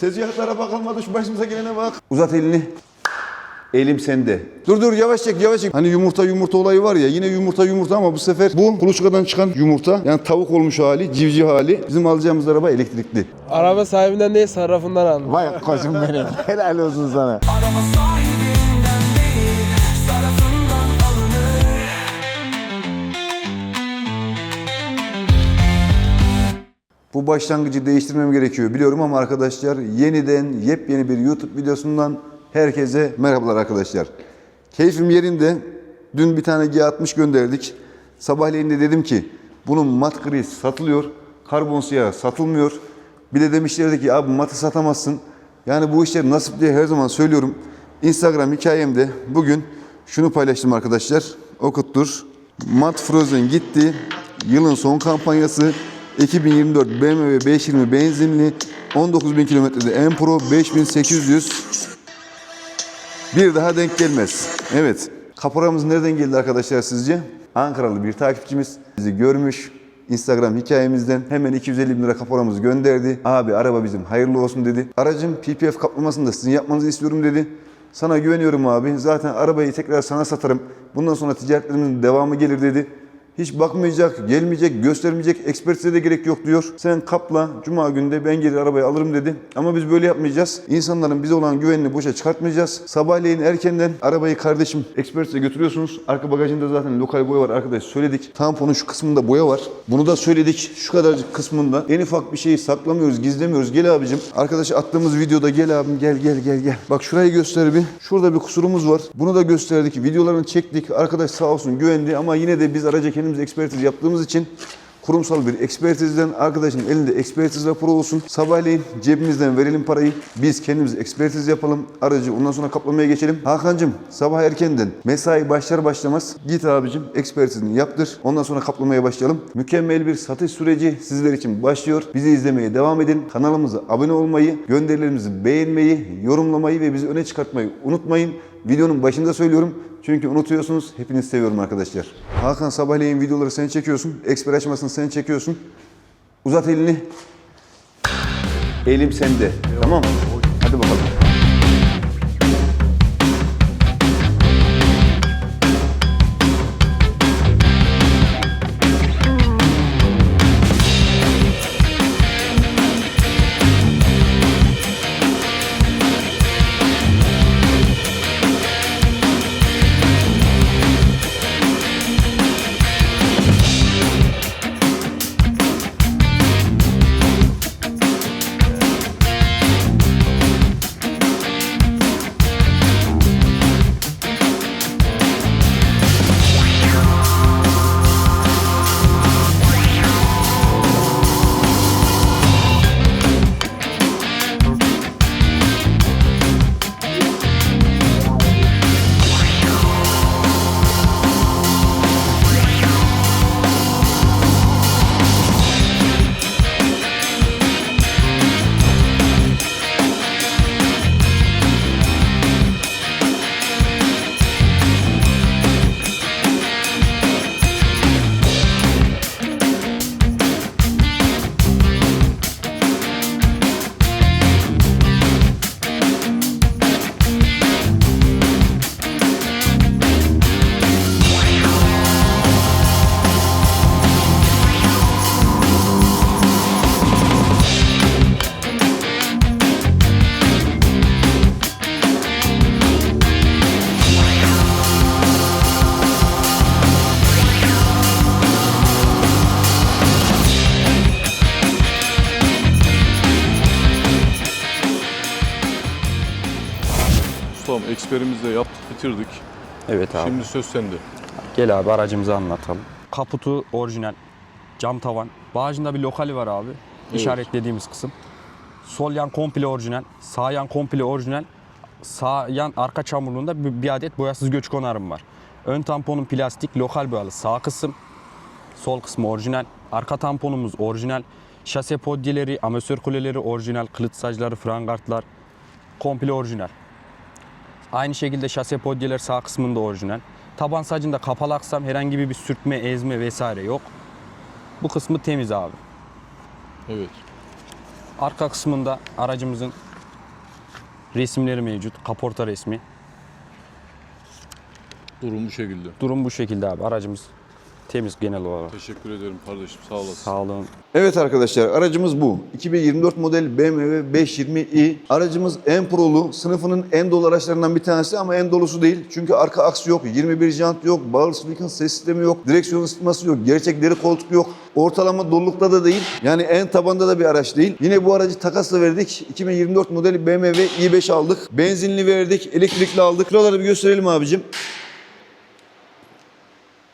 Tezgahlara bakalım hadi şu başımıza gelene bak. Uzat elini. Elim sende. Dur dur yavaş çek yavaş çek. Hani yumurta yumurta olayı var ya yine yumurta yumurta ama bu sefer bu kuluçkadan çıkan yumurta yani tavuk olmuş hali civciv hali bizim alacağımız araba elektrikli. Araba sahibinden değil sarrafından aldım. Vay kocam benim helal olsun sana. Araba sahibi Bu başlangıcı değiştirmem gerekiyor biliyorum ama arkadaşlar yeniden yepyeni bir YouTube videosundan herkese merhabalar arkadaşlar. Keyfim yerinde. Dün bir tane G60 gönderdik. Sabahleyin de dedim ki bunun mat gri satılıyor. Karbon siyah satılmıyor. Bir de demişlerdi ki abi matı satamazsın. Yani bu işler nasip diye her zaman söylüyorum. Instagram hikayemde bugün şunu paylaştım arkadaşlar. Okuttur. Mat Frozen gitti. Yılın son kampanyası 2024 BMW 520 benzinli 19.000 kilometrede M Pro 5800 bir daha denk gelmez. Evet. Kaporamız nereden geldi arkadaşlar sizce? Ankaralı bir takipçimiz bizi görmüş. Instagram hikayemizden hemen 250 bin lira kaporamızı gönderdi. Abi araba bizim hayırlı olsun dedi. Aracın PPF kaplamasını da sizin yapmanızı istiyorum dedi. Sana güveniyorum abi. Zaten arabayı tekrar sana satarım. Bundan sonra ticaretlerimizin devamı gelir dedi. Hiç bakmayacak, gelmeyecek, göstermeyecek, ekspertize de gerek yok diyor. Sen kapla, cuma günde ben gelir arabayı alırım dedi. Ama biz böyle yapmayacağız. İnsanların bize olan güvenini boşa çıkartmayacağız. Sabahleyin erkenden arabayı kardeşim ekspertize götürüyorsunuz. Arka bagajında zaten lokal boya var arkadaş söyledik. Tamponun şu kısmında boya var. Bunu da söyledik. Şu kadarcık kısmında. En ufak bir şeyi saklamıyoruz, gizlemiyoruz. Gel abicim. Arkadaşa attığımız videoda gel abim gel gel gel gel. Bak şurayı göster bir. Şurada bir kusurumuz var. Bunu da gösterdik. Videolarını çektik. Arkadaş sağ olsun güvendi ama yine de biz araca kendimiz ekspertiz yaptığımız için kurumsal bir ekspertizden arkadaşın elinde ekspertiz raporu olsun. Sabahleyin cebimizden verelim parayı. Biz kendimiz ekspertiz yapalım. Aracı ondan sonra kaplamaya geçelim. Hakan'cığım sabah erkenden mesai başlar başlamaz git abicim ekspertizini yaptır. Ondan sonra kaplamaya başlayalım. Mükemmel bir satış süreci sizler için başlıyor. Bizi izlemeye devam edin. Kanalımıza abone olmayı, gönderilerimizi beğenmeyi, yorumlamayı ve bizi öne çıkartmayı unutmayın. Videonun başında söylüyorum. Çünkü unutuyorsunuz. Hepinizi seviyorum arkadaşlar. Hakan sabahleyin videoları sen çekiyorsun. Eksper açmasını sen çekiyorsun. Uzat elini. Elim sende. Tamam mı? Hadi bakalım. Bitirdik. Evet abi. Şimdi söz sende. Gel abi aracımızı anlatalım. Kaputu orijinal. Cam tavan. Bağcında bir lokali var abi. İşaretlediğimiz kısım. Sol yan komple orijinal. Sağ yan komple orijinal. Sağ yan arka çamurluğunda bir, bir adet boyasız göç konarım var. Ön tamponun plastik lokal boyalı sağ kısım. Sol kısmı orijinal. Arka tamponumuz orijinal. Şase podyeleri, amatör kuleleri orijinal. Kılıç sacları, frangartlar komple orijinal. Aynı şekilde şase podyeler sağ kısmında orijinal. Taban sacında kapalı aksam herhangi bir sürtme, ezme vesaire yok. Bu kısmı temiz abi. Evet. Arka kısmında aracımızın resimleri mevcut. Kaporta resmi. Durum bu şekilde. Durum bu şekilde abi. Aracımız temiz genel olarak. Teşekkür ederim kardeşim. Sağ olasın. Sağ olun. Evet arkadaşlar aracımız bu. 2024 model BMW 520i. Aracımız en prolu, sınıfının en dolu araçlarından bir tanesi ama en dolusu değil. Çünkü arka aks yok, 21 jant yok, Bowers Wilkins ses sistemi yok, direksiyon ısıtması yok, gerçek deri koltuk yok. Ortalama dolulukta da değil. Yani en tabanda da bir araç değil. Yine bu aracı takasla verdik. 2024 model BMW i5 aldık. Benzinli verdik, elektrikli aldık. Şuraları bir gösterelim abicim.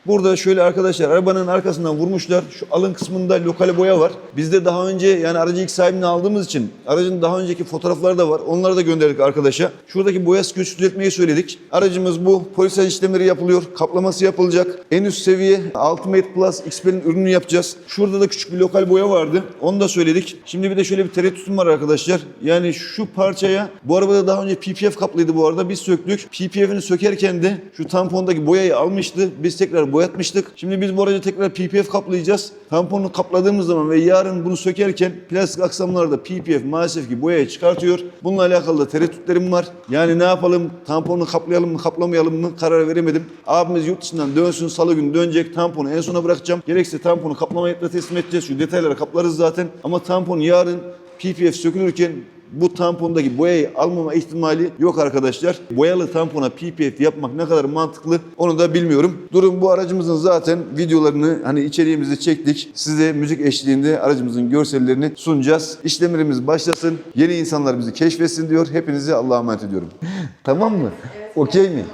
Burada şöyle arkadaşlar arabanın arkasından vurmuşlar. Şu alın kısmında lokal boya var. Bizde daha önce yani aracı ilk sahibini aldığımız için aracın daha önceki fotoğrafları da var. Onları da gönderdik arkadaşa. Şuradaki boya göç düzeltmeyi söyledik. Aracımız bu. Polisaj işlemleri yapılıyor. Kaplaması yapılacak. En üst seviye Ultimate Plus XP'nin ürünü yapacağız. Şurada da küçük bir lokal boya vardı. Onu da söyledik. Şimdi bir de şöyle bir tereddütüm var arkadaşlar. Yani şu parçaya bu arabada daha önce PPF kaplıydı bu arada. Biz söktük. PPF'ini sökerken de şu tampondaki boyayı almıştı. Biz tekrar boyatmıştık. Şimdi biz bu aracı tekrar PPF kaplayacağız. Tamponu kapladığımız zaman ve yarın bunu sökerken plastik aksamlarda PPF maalesef ki boyayı çıkartıyor. Bununla alakalı da tereddütlerim var. Yani ne yapalım? Tamponu kaplayalım mı kaplamayalım mı karar veremedim. Abimiz yurt dışından dönsün salı günü dönecek. Tamponu en sona bırakacağım. Gerekse tamponu kaplama yetine teslim edeceğiz. Şu detayları kaplarız zaten. Ama tampon yarın PPF sökülürken bu tampondaki boyayı almama ihtimali yok arkadaşlar. Boyalı tampona PPF yapmak ne kadar mantıklı onu da bilmiyorum. Durum bu aracımızın zaten videolarını hani içeriğimizi çektik. Size müzik eşliğinde aracımızın görsellerini sunacağız. İşlemlerimiz başlasın. Yeni insanlar bizi keşfetsin diyor. Hepinizi Allah'a emanet ediyorum. tamam mı? Okey mi?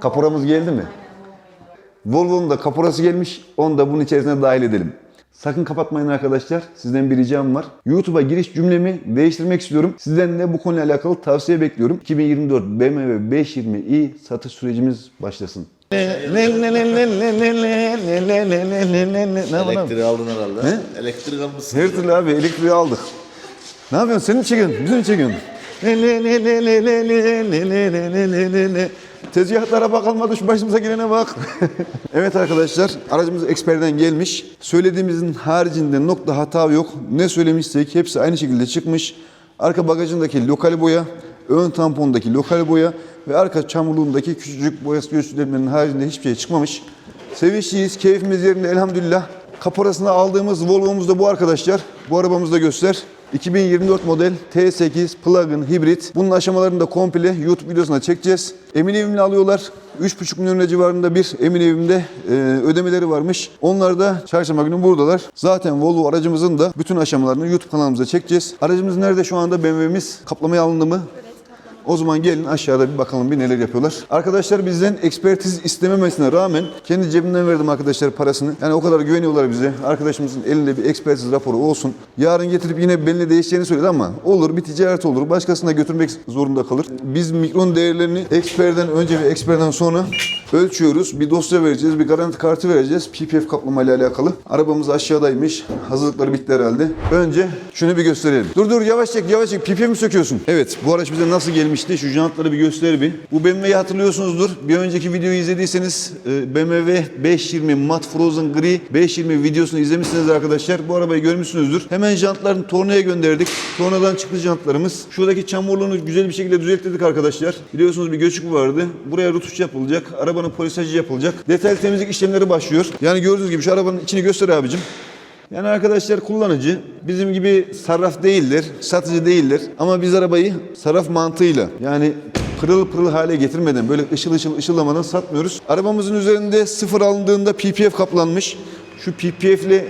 Kaporamız geldi mi? Volvo'nun da kaporası gelmiş. Onu da bunun içerisine dahil edelim. Sakın kapatmayın arkadaşlar. Sizden bir ricam var. YouTube'a giriş cümlemi değiştirmek istiyorum. Sizden de bu konuyla alakalı tavsiye bekliyorum. 2024 BMW 520i satış sürecimiz başlasın. Elektriği aldın herhalde. He? Elektrik almışsın. Her türlü abi elektriği aldık. Ne yapıyorsun? Seni mi çekiyorsun? Bizi mi çekiyorsun? Tezgahlara bakılmadı şu başımıza gelene bak. evet arkadaşlar aracımız eksperden gelmiş. Söylediğimizin haricinde nokta hata yok. Ne söylemişsek hepsi aynı şekilde çıkmış. Arka bagajındaki lokal boya, ön tampondaki lokal boya ve arka çamurluğundaki küçücük boyası göstermenin haricinde hiçbir şey çıkmamış. Sevinçliyiz, keyfimiz yerinde elhamdülillah. Kaparasını aldığımız Volvo'muz da bu arkadaşlar. Bu arabamızı da göster. 2024 model T8 plug-in hibrit. Bunun aşamalarını da komple YouTube videosuna çekeceğiz. Emin evimle alıyorlar. 3,5 milyon lira civarında bir emin evimde e, ödemeleri varmış. Onlar da çarşamba günü buradalar. Zaten Volvo aracımızın da bütün aşamalarını YouTube kanalımıza çekeceğiz. Aracımız nerede şu anda BMW'miz? Kaplamaya alındı mı? O zaman gelin aşağıda bir bakalım bir neler yapıyorlar. Arkadaşlar bizden ekspertiz istememesine rağmen kendi cebimden verdim arkadaşlar parasını. Yani o kadar güveniyorlar bize. Arkadaşımızın elinde bir ekspertiz raporu olsun. Yarın getirip yine benimle değişeceğini söyledi ama olur bir ticaret olur. Başkasına götürmek zorunda kalır. Biz mikron değerlerini eksperden önce ve eksperden sonra ölçüyoruz. Bir dosya vereceğiz, bir garanti kartı vereceğiz. PPF kaplama ile alakalı. Arabamız aşağıdaymış. Hazırlıkları bitti herhalde. Önce şunu bir gösterelim. Dur dur yavaş çek yavaş çek. PPF mi söküyorsun? Evet bu araç bize nasıl gelmişti? Şu jantları bir göster bir. Bu BMW'yi hatırlıyorsunuzdur. Bir önceki videoyu izlediyseniz e, BMW 520 Matte Frozen Gri 520 videosunu izlemişsiniz arkadaşlar. Bu arabayı görmüşsünüzdür. Hemen jantlarını tornaya gönderdik. Tornadan çıktı jantlarımız. Şuradaki çamurluğunu güzel bir şekilde düzelttirdik arkadaşlar. Biliyorsunuz bir göçük vardı. Buraya rutuş yapılacak. Arabanın polisajı yapılacak. Detaylı temizlik işlemleri başlıyor. Yani gördüğünüz gibi şu arabanın içini göster abicim. Yani arkadaşlar kullanıcı bizim gibi sarraf değildir, satıcı değildir. Ama biz arabayı sarraf mantığıyla yani pırıl pırıl hale getirmeden böyle ışıl ışıl ışıllamadan satmıyoruz. Arabamızın üzerinde sıfır alındığında PPF kaplanmış. Şu PPF'li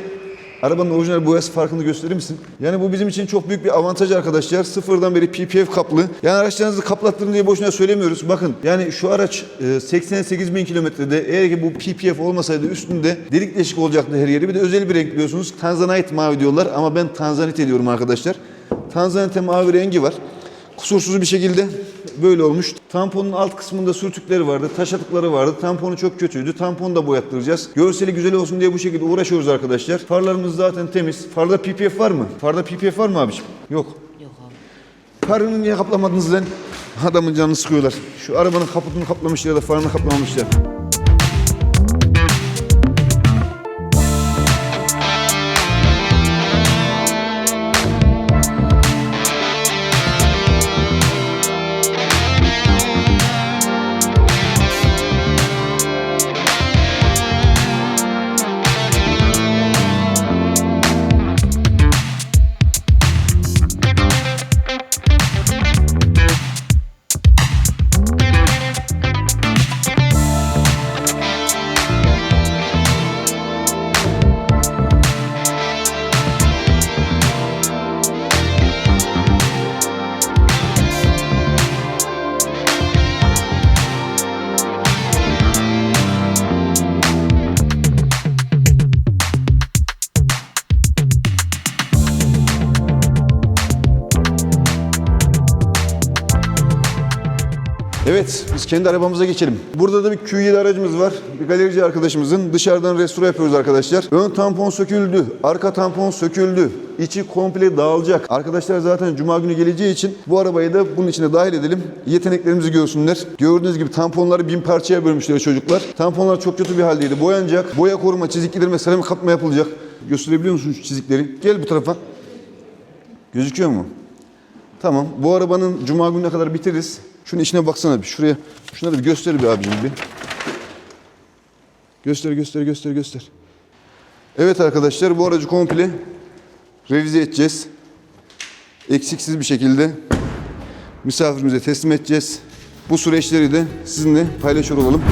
Arabanın orijinal boyası farkını gösterir misin? Yani bu bizim için çok büyük bir avantaj arkadaşlar. Sıfırdan beri PPF kaplı. Yani araçlarınızı kaplattırın diye boşuna söylemiyoruz. Bakın yani şu araç e, 88 bin kilometrede eğer ki bu PPF olmasaydı üstünde delik deşik olacaktı her yeri. Bir de özel bir renk biliyorsunuz. Tanzanite mavi diyorlar ama ben Tanzanite diyorum arkadaşlar. Tanzanite mavi rengi var. Kusursuz bir şekilde böyle olmuş. Tamponun alt kısmında sürtükleri vardı, taş atıkları vardı. Tamponu çok kötüydü. Tamponu da boyattıracağız. Görseli güzel olsun diye bu şekilde uğraşıyoruz arkadaşlar. Farlarımız zaten temiz. Farda PPF var mı? Farda PPF var mı abiciğim? Yok. Yok abi. Farını niye kaplamadınız lan? Adamın canını sıkıyorlar. Şu arabanın kaputunu kaplamışlar da farını kaplamamışlar. Kendi arabamıza geçelim. Burada da bir Q7 aracımız var. Bir galerici arkadaşımızın. Dışarıdan restore yapıyoruz arkadaşlar. Ön tampon söküldü, arka tampon söküldü. İçi komple dağılacak. Arkadaşlar zaten cuma günü geleceği için bu arabayı da bunun içine dahil edelim. Yeteneklerimizi görsünler. Gördüğünüz gibi tamponları bin parçaya bölmüşler çocuklar. Tamponlar çok kötü bir haldeydi. Boyanacak. Boya koruma çiziklerine seramik kapma yapılacak. Gösterebiliyor musun şu çizikleri? Gel bu tarafa. Gözüküyor mu? Tamam. Bu arabanın cuma gününe kadar bitiririz. Şunun içine baksana bir. Şuraya. Şunları bir göster bir abicim bir. Göster, göster, göster, göster. Evet arkadaşlar bu aracı komple revize edeceğiz. Eksiksiz bir şekilde misafirimize teslim edeceğiz. Bu süreçleri de sizinle paylaşıyor olalım.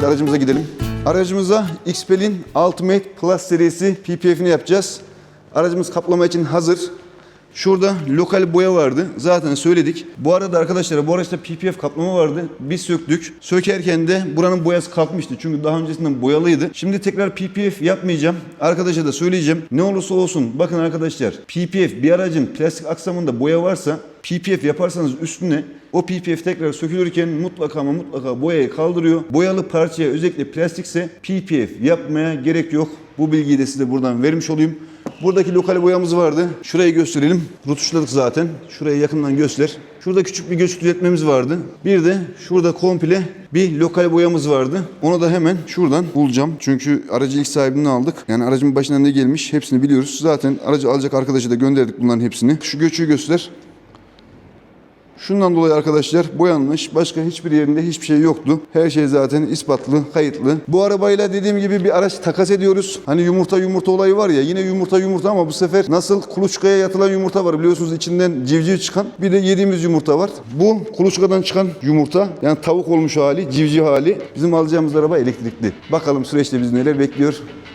Kendi aracımıza gidelim. Aracımıza Xpel'in Ultimate Plus serisi PPF'ini yapacağız. Aracımız kaplama için hazır. Şurada lokal boya vardı. Zaten söyledik. Bu arada arkadaşlar bu araçta PPF kaplama vardı. Biz söktük. Sökerken de buranın boyası kalkmıştı. Çünkü daha öncesinden boyalıydı. Şimdi tekrar PPF yapmayacağım. Arkadaşa da söyleyeceğim. Ne olursa olsun bakın arkadaşlar PPF bir aracın plastik aksamında boya varsa PPF yaparsanız üstüne o PPF tekrar sökülürken mutlaka ama mutlaka boyayı kaldırıyor. Boyalı parçaya özellikle plastikse PPF yapmaya gerek yok. Bu bilgiyi de size buradan vermiş olayım. Buradaki lokal boyamız vardı. Şurayı gösterelim. Rutuşladık zaten. Şurayı yakından göster. Şurada küçük bir göç düzeltmemiz vardı. Bir de şurada komple bir lokal boyamız vardı. Onu da hemen şuradan bulacağım. Çünkü aracı ilk sahibinden aldık. Yani aracın başına ne gelmiş hepsini biliyoruz. Zaten aracı alacak arkadaşa da gönderdik bunların hepsini. Şu göçüğü göster. Şundan dolayı arkadaşlar boyanmış. Başka hiçbir yerinde hiçbir şey yoktu. Her şey zaten ispatlı, kayıtlı. Bu arabayla dediğim gibi bir araç takas ediyoruz. Hani yumurta yumurta olayı var ya yine yumurta yumurta ama bu sefer nasıl kuluçkaya yatılan yumurta var biliyorsunuz içinden civciv çıkan. Bir de yediğimiz yumurta var. Bu kuluçkadan çıkan yumurta yani tavuk olmuş hali, civciv hali. Bizim alacağımız araba elektrikli. Bakalım süreçte bizi neler bekliyor.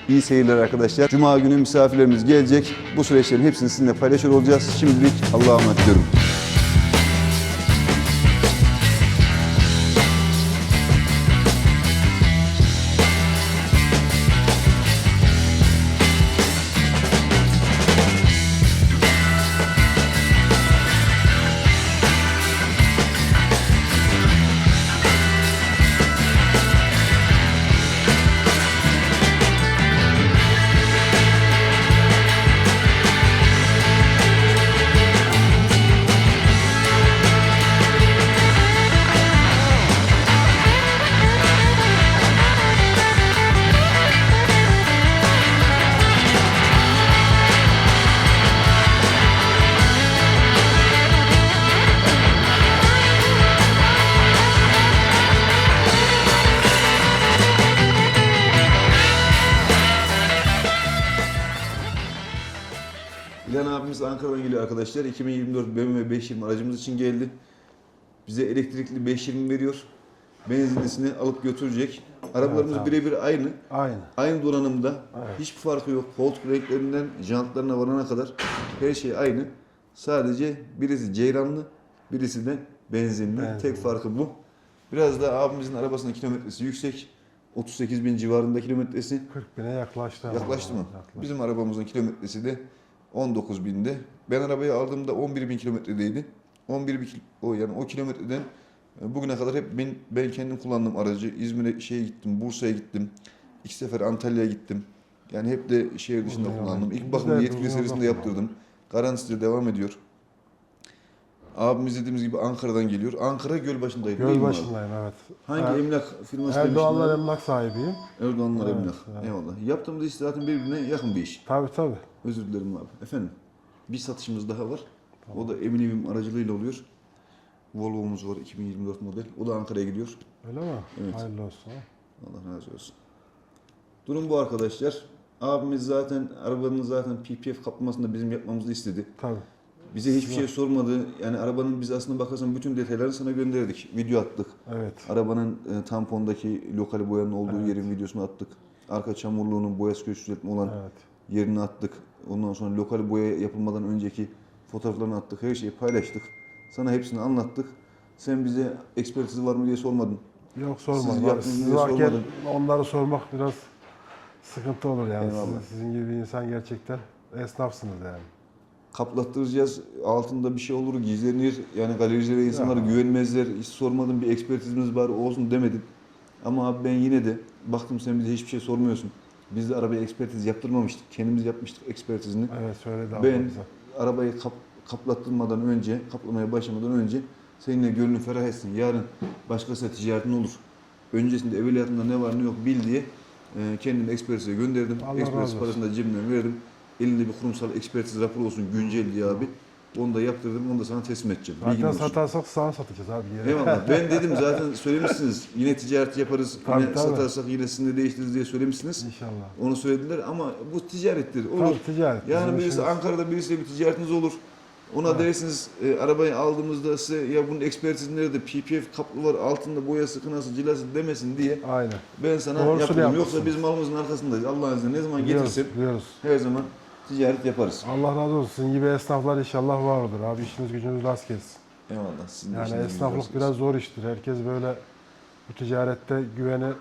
İyi seyirler arkadaşlar. Cuma günü misafirlerimiz gelecek. Bu süreçlerin hepsini sizinle paylaşıyor olacağız. Şimdilik Allah'a emanet diyorum. Arkadaşlar. 2024 BMW 520 aracımız için geldi. Bize elektrikli 520 veriyor. Benzinlisini alıp götürecek. Arabalarımız birebir aynı. Aynı. Aynı donanımda. Hiçbir farkı yok. Koltuk renklerinden jantlarına varana kadar her şey aynı. Sadece birisi ceyranlı, birisi de benzinli. Benzinli. Tek farkı bu. Biraz da abimizin arabasının kilometresi yüksek. 38 bin civarında kilometresi. 40 bine yaklaştı. ama. Yaklaştı mı? Yaklaştı. Bizim arabamızın kilometresi de 19 binde. Ben arabayı aldığımda 11 bin kilometredeydi. 11 bin, o yani o kilometreden e, bugüne kadar hep ben, ben kendim kullandım aracı. İzmir'e şeye gittim, Bursa'ya gittim. İki sefer Antalya'ya gittim. Yani hep de şehir dışında yol. kullandım. İlk bakımı yetkili servisinde yaptırdım. Garantisi de devam ediyor. Abimiz dediğimiz gibi Ankara'dan geliyor. Ankara Gölbaşı'ndaydı değil mi? Gölbaşındayım evet. Hangi Er- emlak firması Erdoğanlar demiştin emlak sahibiyim. Erdoğanlar Evet, emlak. evet. Eyvallah. Yaptığımız iş zaten birbirine yakın bir iş. Tabii tabii. Özür dilerim abi. Efendim bir satışımız daha var. O da Emin Evim aracılığıyla oluyor. Volvo'muz var 2024 model. O da Ankara'ya gidiyor. Öyle mi? Evet. Hayırlı olsun. Allah razı olsun. Durum bu arkadaşlar. Abimiz zaten arabanın zaten PPF kaplamasını bizim yapmamızı istedi. Tabii. Bize hiçbir şey sormadı. Yani arabanın biz aslında bakarsan bütün detaylarını sana gönderdik. Video attık. Evet. Arabanın e, tampondaki lokal boyanın olduğu yerin videosunu attık. Arka çamurluğunun boyası düzeltme olan Evet. Yerini attık. Ondan sonra lokal boya yapılmadan önceki fotoğraflarını attık. Her şeyi paylaştık. Sana hepsini anlattık. Sen bize ekspertizi var mı diye sormadın. Yok Siz sormadım. abi. yaptınız Siz diye varken sormadım. onları sormak biraz sıkıntı olur yani. Eyvallah. Sizin, sizin gibi insan gerçekten esnafsınız yani. Kaplattıracağız. Altında bir şey olur, gizlenir. Yani galericilere insanlar güvenmezler. Hiç sormadım bir ekspertizimiz var olsun demedim. Ama abi ben yine de baktım sen bize hiçbir şey sormuyorsun. Biz de arabaya ekspertiz yaptırmamıştık. Kendimiz yapmıştık ekspertizini. Evet söyledi abi Ben bize. arabayı kap, kaplattırmadan önce, kaplamaya başlamadan önce seninle gönlün ferah etsin. Yarın başkası ticaretin olur. Öncesinde evveliyatında ne var ne yok bil diye e, kendim ekspertize gönderdim. Allah Ekspertiz parasını da cebimden verdim. Elinde bir kurumsal ekspertiz raporu olsun güncel diye abi. Onu da yaptırdım, onu da sana teslim edeceğim. Bilgin Zaten olsun. satarsak sana satacağız abi. Yere. Eyvallah. Ben dedim zaten söylemişsiniz. Yine ticaret yaparız, Tabii, yine tabii. satarsak yine sizinle değiştiririz diye söylemişsiniz. İnşallah. Onu söylediler ama bu ticarettir. Olur. Tabii ticaret. Yani Bizim birisi işimiz- Ankara'da birisiyle bir ticaretiniz olur. Ona dersiniz e, arabayı aldığımızda size ya bunun ekspertizi nerede, PPF kaplı var, altında boyası, kınası, cilası demesin diye Aynen. ben sana Doğrusunu yaptım. Yoksa biz malımızın arkasındayız. Allah'ın izniyle ne zaman Biliyoruz, getirsin biliyoruz. her zaman ticaret yaparız. Allah razı olsun. Sizin gibi esnaflar inşallah var olur abi. İşiniz gücünüz rast gelsin. Eyvallah. Sizin de Yani gücünüz rast esnaflık gelsin. biraz zor iştir. Herkes böyle bu ticarette güveni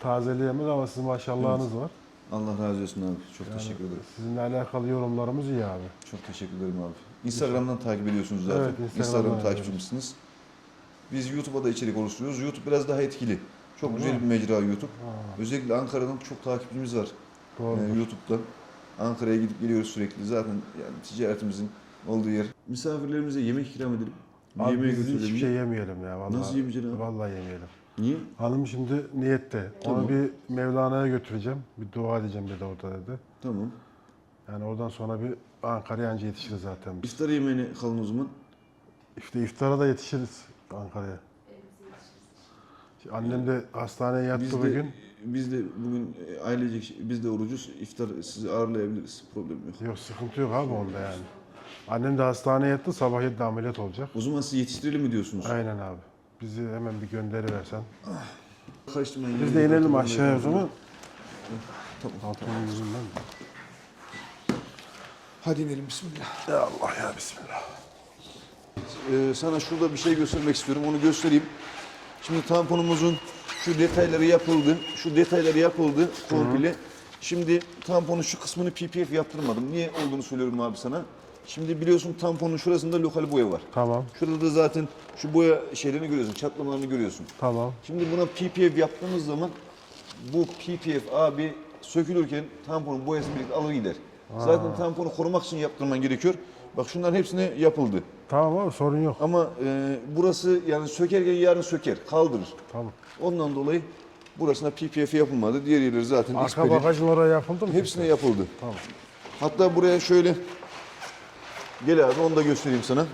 tazeleyemez ama sizin maşallahınız var. Allah razı olsun abi. Çok teşekkür ederim. Sizinle alakalı yorumlarımız iyi abi. Çok teşekkür ederim abi. Instagram'dan takip ediyorsunuz zaten. Evet, Instagram'dan Instagram takipçimizsiniz. Biz YouTube'a da içerik oluşturuyoruz. YouTube biraz daha etkili. Çok güzel bir mecra YouTube. Özellikle Ankara'dan çok takipçimiz var. Doğru. Ee, YouTube'dan. Ankara'ya gidip geliyoruz sürekli. Zaten yani ticaretimizin olduğu yer. Misafirlerimize yemek ikram edelim. Abi yemeğe biz götürelim. hiçbir şey yemeyelim ya vallahi. Nasıl yemeyeceksin abi? Vallahi yemeyelim. Niye? Hanım şimdi niyette. Tamam. Onu bir Mevlana'ya götüreceğim. Bir dua edeceğim dedi orada dedi. Tamam. Yani oradan sonra bir Ankara'ya anca yetişiriz zaten biz. İftar yemeğine kalın o zaman. İşte iftara da yetişiriz Ankara'ya. Annem de hastaneye yattı Biz de, bugün. Biz de bugün e, ailecek biz de orucuz. İftar sizi ağırlayabiliriz. Problem yok. Yok sıkıntı yok abi onda yani. Annem de hastaneye yattı sabah 7'de ameliyat olacak. O zaman sizi yetiştirelim mi diyorsunuz? Aynen abi. Bizi hemen bir gönderi versen. Kaçtım ben. Biz de inelim aşağıya o zaman. Tamam. Altının yüzünden. Hadi inelim bismillah. Ya Allah ya Bismillah. Ee, sana şurada bir şey göstermek istiyorum. Onu göstereyim. Şimdi tamponumuzun şu detayları yapıldı. Şu detayları yapıldı komple. Şimdi tamponun şu kısmını PPF yaptırmadım. Niye olduğunu söylüyorum abi sana. Şimdi biliyorsun tamponun şurasında lokal boya var. Tamam, Şurada da zaten şu boya şeylerini görüyorsun, çatlamalarını görüyorsun. tamam. Şimdi buna PPF yaptığımız zaman bu PPF abi sökülürken tamponun boyası birlikte alır gider. Zaten tamponu korumak için yaptırman gerekiyor. Bak şunların hepsine yapıldı. Tamam abi sorun yok. Ama e, burası yani sökerken yarın söker, kaldırır. Tamam. Ondan dolayı burasına PPF yapılmadı. Diğer yerleri zaten Arka Xperi. bagajın oraya yapıldı mı? Hepsine yapıldı. Tamam. Hatta buraya şöyle gel abi onu da göstereyim sana.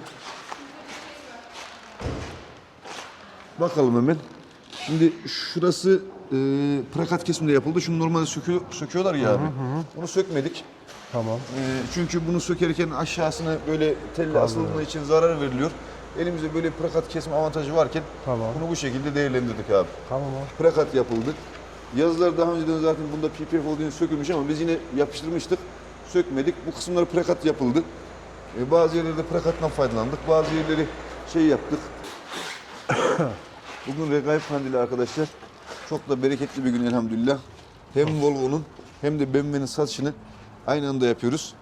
Bakalım hemen. Şimdi şurası e, prakat kesimde yapıldı. Şunu normalde söküyor, söküyorlar ya abi. Bunu sökmedik. Tamam. E, çünkü bunu sökerken aşağısına böyle telle asıldığı için zarar veriliyor. Elimizde böyle prakat kesim avantajı varken Tamam. bunu bu şekilde değerlendirdik abi. Tamam abi. Prakat yapıldı. Yazılar daha önceden zaten bunda PPF olduğunu sökülmüş ama biz yine yapıştırmıştık. Sökmedik. Bu kısımları prakat yapıldı. E, bazı yerlerde prakattan faydalandık. Bazı yerleri şey yaptık. Bugün Regaip Kandili arkadaşlar. Çok da bereketli bir gün elhamdülillah. Hem Volvo'nun hem de BMW'nin satışını aynı anda yapıyoruz.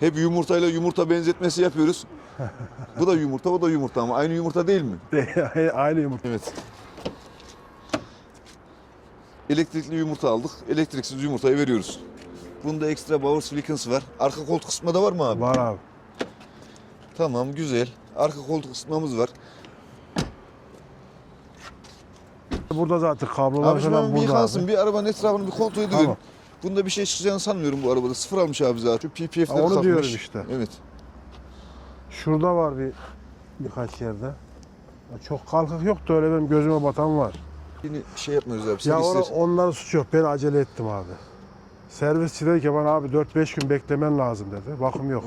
Hep yumurtayla yumurta benzetmesi yapıyoruz. Bu da yumurta, o da yumurta ama aynı yumurta değil mi? Aynı yumurta. Evet. Elektrikli yumurta aldık. Elektriksiz yumurtayı veriyoruz. Bunda ekstra power silicons var. Arka koltuk kısmında da var mı abi? Var abi. Tamam güzel. Arka koltuk ısıtmamız var. Burada zaten kablolar Abi falan ben bir burada yıkansın, abi. bir arabanın etrafını bir kontrol edelim. Tamam. Bunda bir şey çıkacağını sanmıyorum bu arabada. Sıfır almış abi zaten. PPF'leri Ha, onu kalkmış. diyorum işte. Evet. Şurada var bir birkaç yerde. Ya Çok kalkık yok da öyle benim gözüme batan var. Yine şey yapmıyoruz abi. Sen Ya ona, istersen- onların suçu yok. Ben acele ettim abi. Servisçi dedi ki bana abi 4-5 gün beklemen lazım dedi. Bakım yok.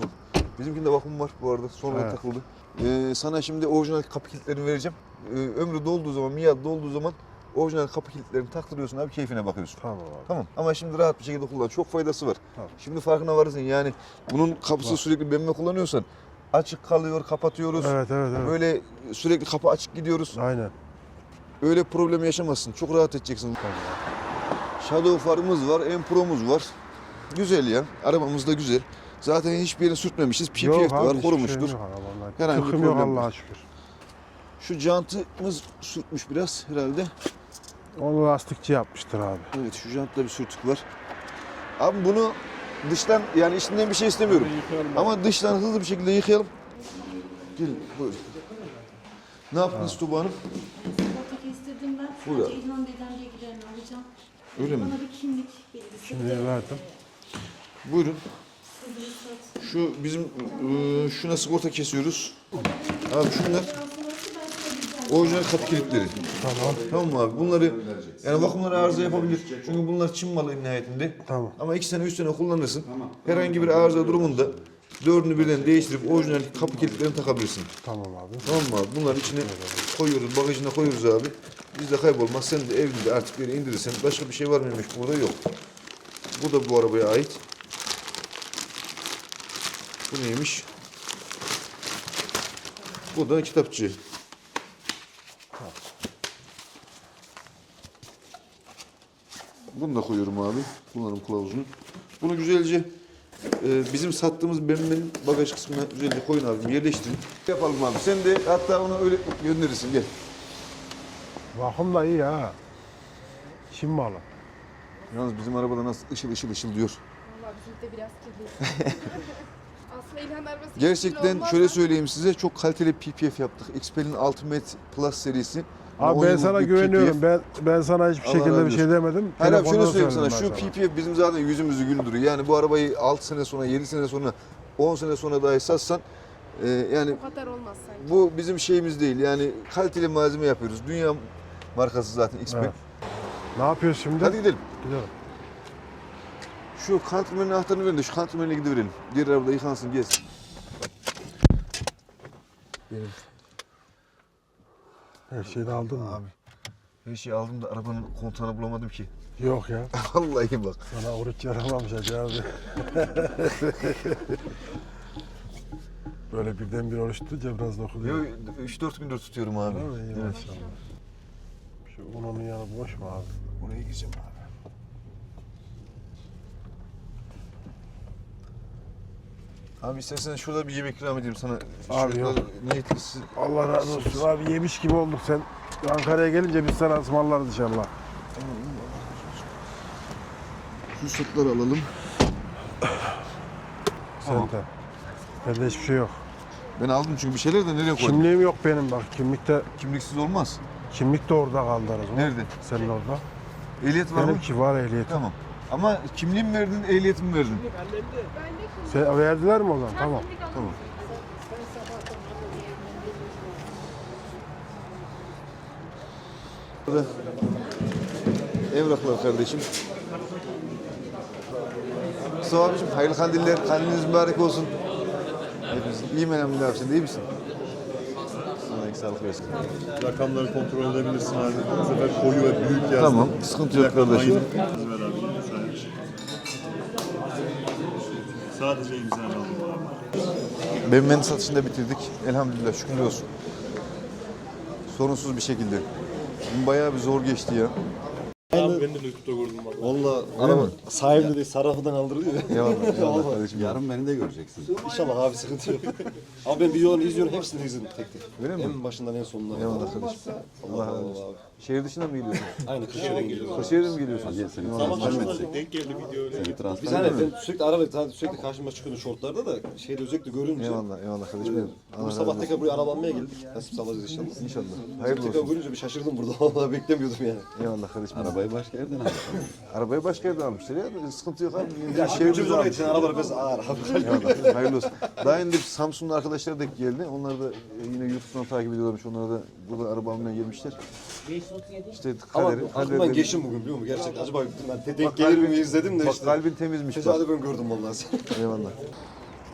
Bizimkinde vakum var bu arada. Sonra Evet. takıldı. Ee, sana şimdi orijinal kapı kilitlerini vereceğim. Ee, ömrü dolduğu zaman, miadı dolduğu zaman orijinal kapı kilitlerini taktırıyorsun abi keyfine bakıyorsun. Tamam abi. Tamam ama şimdi rahat bir şekilde kullan. Çok faydası var. Tamam. Şimdi farkına varırsın yani bunun kapısı sürekli benimle kullanıyorsan açık kalıyor, kapatıyoruz. Evet evet evet. Böyle sürekli kapı açık gidiyoruz. Aynen. Öyle problem yaşamazsın. Çok rahat edeceksin. Shadow farımız var, M Pro'muz var. Güzel ya. Arabamız da güzel. Zaten hiçbir yerini sürtmemişiz. PPF de var, korumuştur. arabanın. Herhangi bir problem yok. Allah'a şükür. Şu jantımız sürtmüş biraz herhalde. Onu lastikçi yapmıştır abi. Evet şu jantta bir sürtük var. Abi bunu dıştan yani içinden bir şey istemiyorum. Ama dıştan hızlı bir şekilde yıkayalım. Gelin buyurun. Ne yaptınız Tuba Hanım? Kestirdim ben. Buyur Sadece. İlhan Bey'den bilgilerini alacağım. Öyle mi? Bana bir kimlik belgesi. Şimdi verdim. Buyurun. Şu bizim ıı, şuna sigorta kesiyoruz. Abi şunlar Daha sonrası ben söyleyeceğim. Orijinal kapı kilitleri. Tamam. Tamam mı abi? Bunları yani vakumları arıza yapabilir. Çünkü bunlar Çin malı nihayetinde. Tamam. Ama iki sene, üç sene kullanırsın. Herhangi bir arıza durumunda dördünü birden değiştirip orijinal kapı kilitlerini takabilirsin. Tamam abi. Tamam mı abi? Bunları içine koyuyoruz, bagajına koyuyoruz abi. Bizde kaybolmaz. Sen de evinde artık bir yere indirirsen başka bir şey var mıymış burada yok. Bu da bu arabaya ait. Bu neymiş? Bu da kitapçı. Bunu da koyuyorum abi. Kullanım kılavuzunu. Bunu güzelce e, bizim sattığımız BMW'nin bagaj kısmına güzelce koyun abim. Yerleştirin. Yapalım abi. Sen de hatta onu öyle gönderirsin. Gel. Vakum da iyi ha. Çin malı. Yalnız bizim arabada nasıl ışıl ışıl ışıl diyor. Vallahi bizim de biraz kirli. Aslında İlhan arabası Gerçekten şöyle söyleyeyim size çok kaliteli PPF yaptık. XPEL'in Ultimate Plus serisi. Abi 10 ben sana güveniyorum. PPF. Ben ben sana hiçbir Allah şekilde razı bir şey olsun. demedim. Hayır abi Telefondan söyleyeyim sana. söyledim Şu ben PPF bizim zaten yüzümüzü güldürüyor. Yani bu arabayı 6 sene sonra, 7 sene sonra, 10 sene sonra dahi satsan e, yani O kadar olmaz sanki. bu bizim şeyimiz değil. Yani kaliteli malzeme yapıyoruz. Dünya markası zaten XPEL. Evet. Ne yapıyoruz şimdi? Hadi gidelim. Gidelim. Şu kantrimenin anahtarını verin de şu kantrimenle gidiverelim. Diğer arabada yıkansın gelsin. Benim Her şeyi aldın mı? abi. Her şeyi aldım da arabanın kontağını bulamadım ki. Yok ya. Vallahi bak. Sana oruç yaramamış Hacı abi. Böyle birden bir oruç tutunca biraz dokunuyor. Yo 3-4 gündür tutuyorum abi. Değil mi? Evet. Şu ununun yanı boş mu abi? Oraya gireceğim abi. Abi istersen şurada bir yemek ikram edeyim sana. Abi Şurada yok. Niyetlisi. Allah razı olsun abi yemiş gibi olduk sen. Ankara'ya gelince biz sana ısmarlarız inşallah. Şu sütleri alalım. Tamam. Senden. Bende hiçbir şey yok. Ben aldım çünkü bir şeyler de nereye koydum? Kimliğim yok benim bak. Kimlikte Kimliksiz olmaz. kimlik de orada kaldı zaman. Nerede? Senin orada. Ehliyet var mı? Benimki var ehliyet. Tamam. Ama kimliği mi verdin, ehliyeti mi verdin? Sen verdiler mi o zaman? Tamam. Tamam. Burada evraklar kardeşim. Mustafa abicim hayırlı kandiller, kandiliniz mübarek olsun. Hepinizin iyi sen de iyi misin? Allah sağlık versin. Rakamları kontrol edebilirsin abi. Bu sefer koyu ve büyük yazdım. Tamam, sıkıntı yok kardeşim. Ver abi, sadece. Sadece imzanı alayım abi. BMW'nin satışını da bitirdik. Elhamdülillah şükürler olsun. Sorunsuz bir şekilde. Bayağı bir zor geçti ya. Valla Araba. sahibi de sarrafından aldırdı ya. Eyvallah, eyvallah kardeşim. Yarın beni de göreceksin. İnşallah abi sıkıntı yok. abi ben videolarını izliyorum hepsini izledim tek tek. Öyle mi? En başından en sonuna. Eyvallah kardeşim. Allah razı olsun. Şehir dışına mı gidiyorsunuz? Aynı Kırşehir'den geliyoruz. Kırşehir'den mi gidiyorsunuz? Zamanında denk geldi video öyle. Biz hani ben sürekli araba zaten sürekli karşıma çıkıyordu şortlarda da şeyde özellikle görünce. Eyvallah, eyvallah kardeşim. benim. Bu Allah sabah razı olsun. tekrar buraya araba almaya geldik. Nasip sağlarız inşallah. İnşallah. Hayırlı Tekrar olsun. görünce bir şaşırdım burada. Vallahi beklemiyordum yani. Eyvallah kardeşim. Arabayı başka yerden aldım. Arabayı başka yerden almışlar ya. Sıkıntı yok abi. Ya Şehir biz dışına oraya almışlar. gitsen arabalar biraz ağır abi. Eyvallah. Hayırlı olsun. Daha önce Samsun'un arkadaşları da geldi. Onlar da e, yine YouTube'dan takip ediyorlarmış. Onlar da burada araba almaya gelmişler. İşte Ama kaderi, aklımdan kaderi- geçtim bugün biliyor musun? Gerçekten acaba ben te- denk Bak gelir kalbin- mi izledim de Bak işte. kalbin temizmiş. bak. Tesadüfen gördüm vallahi. Eyvallah.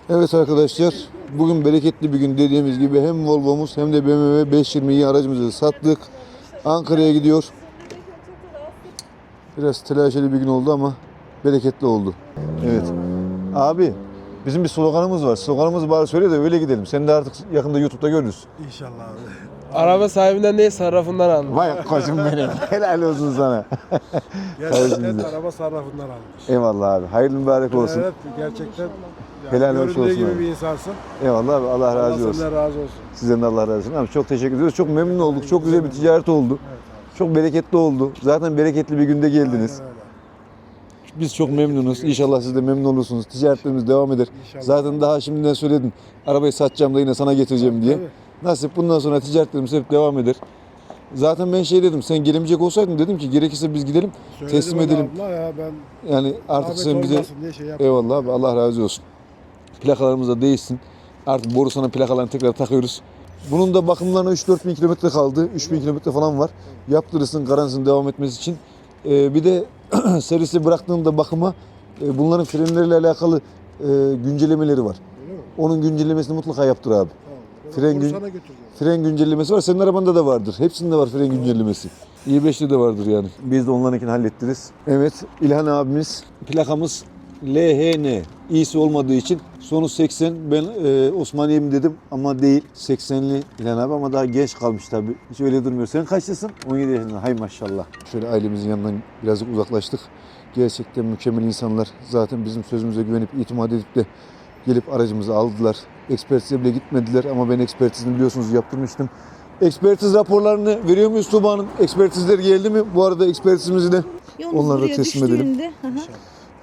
Evet arkadaşlar, bugün bereketli bir gün dediğimiz gibi hem Volvo'muz hem de BMW 520'yi aracımızı sattık. Ankara'ya gidiyor. Biraz telaşeli bir gün oldu ama bereketli oldu. Evet. Abi, bizim bir sloganımız var. Sloganımızı bari söyle de öyle gidelim. Seni de artık yakında YouTube'da görürüz. İnşallah abi. Araba sahibinden değil sarrafından aldım. Vay koçum benim. Helal olsun sana. Gerçekten araba sarrafından almış. Eyvallah abi. Hayırlı mübarek olsun. Evet gerçekten yani Helal hoş olsun gibi abi. bir insansın. Eyvallah abi. Allah Allah razı olsun. senden razı olsun. Sizden de Allah razı olsun. Abi çok teşekkür ediyoruz. Çok memnun olduk. Çok güzel bir ticaret oldu. Çok bereketli oldu. Zaten bereketli bir günde geldiniz. Aynen. Biz çok memnunuz. İnşallah siz de memnun olursunuz. Ticaretlerimiz devam eder. İnşallah. Zaten daha şimdiden söyledin. Arabayı satacağım da yine sana getireceğim diye. Tabii. Nasip bundan sonra ticaretlerimiz hep devam eder. Zaten ben şey dedim. Sen gelemeyecek olsaydın dedim ki gerekirse biz gidelim. Söyledim teslim ona edelim. Abla ya ben Yani artık sen bize şey. Eyvallah abi Allah razı olsun. Plakalarımız da değişsin. Artık Borusan'ın plakalarını tekrar takıyoruz. Bunun da bakımlarına 3-4 bin kilometre kaldı. 3 bin kilometre falan var. Yaptırırsın garantisinin devam etmesi için. Ee, bir de servisi bıraktığında bakıma e, bunların frenleriyle alakalı e, güncellemeleri var. Onun güncellemesini mutlaka yaptır abi. Fren gün-. Fren güncellemesi var. Senin arabanda da vardır. Hepsinde var fren güncellemesi. i5'te de vardır yani. Biz de onlarınkini hallettiriz. Evet İlhan abimiz plakamız LHN iyisi olmadığı için sonu 80 ben e, Osmaniye mi dedim ama değil 80'li İlhan abi ama daha genç kalmış tabii. Hiç öyle durmuyor. Sen kaçlısın? 17 yaşında. Hay maşallah. Şöyle ailemizin yanından birazcık uzaklaştık. Gerçekten mükemmel insanlar. Zaten bizim sözümüze güvenip itimat edip de gelip aracımızı aldılar. Ekspertize bile gitmediler ama ben ekspertizini biliyorsunuz yaptırmıştım. Ekspertiz raporlarını veriyor muyuz Tuğba Hanım? Ekspertizler geldi mi? Bu arada ekspertizimizi de Yolunuz da buraya teslim edelim. düştüğünde, hı hı.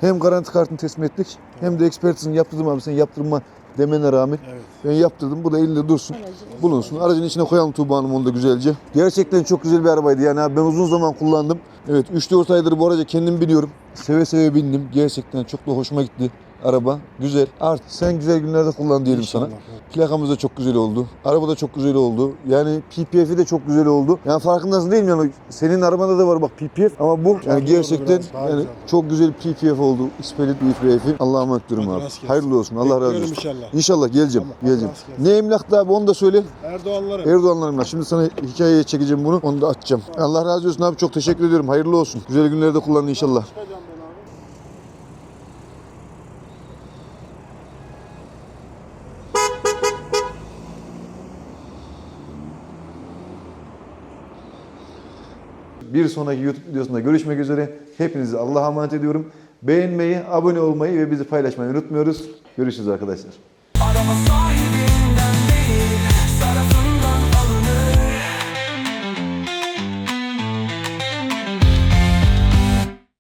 hem garanti kartını teslim ettik hem de ekspertizini yaptırdım abi sen yaptırma demene rağmen Evet. ben yaptırdım. Bu da elinde dursun. Bulunsun. Aracın içine koyalım Tuğba Hanım onu da güzelce. Gerçekten çok güzel bir arabaydı yani abi ben uzun zaman kullandım. Evet 3-4 aydır bu araca kendim biniyorum. Seve seve bindim. Gerçekten çok da hoşuma gitti araba. Güzel. Artık sen güzel günlerde kullan diyelim sana. İnşallah. Plakamız da çok güzel oldu. Araba da çok güzel oldu. Yani PPF'i de çok güzel oldu. Yani farkındasın değil mi? Yani senin arabanda da var bak PPF ama bu yani gerçekten yani çok güzel PPF oldu. İspelit PPF'i. Allah'a emanet Hadi abi. Hayırlı olsun. Allah razı olsun. inşallah. İnşallah geleceğim. Tamam, geleceğim. Ne emlakta abi onu da söyle. Erdoğanları. Erdoğan'la emlak. Şimdi sana hikayeye çekeceğim bunu. Onu da açacağım. Allah razı olsun abi. Çok teşekkür ediyorum. Hayırlı olsun. Güzel günlerde kullanın inşallah. Bir sonraki YouTube videosunda görüşmek üzere. Hepinizi Allah'a emanet ediyorum. Beğenmeyi, abone olmayı ve bizi paylaşmayı unutmuyoruz. Görüşürüz arkadaşlar.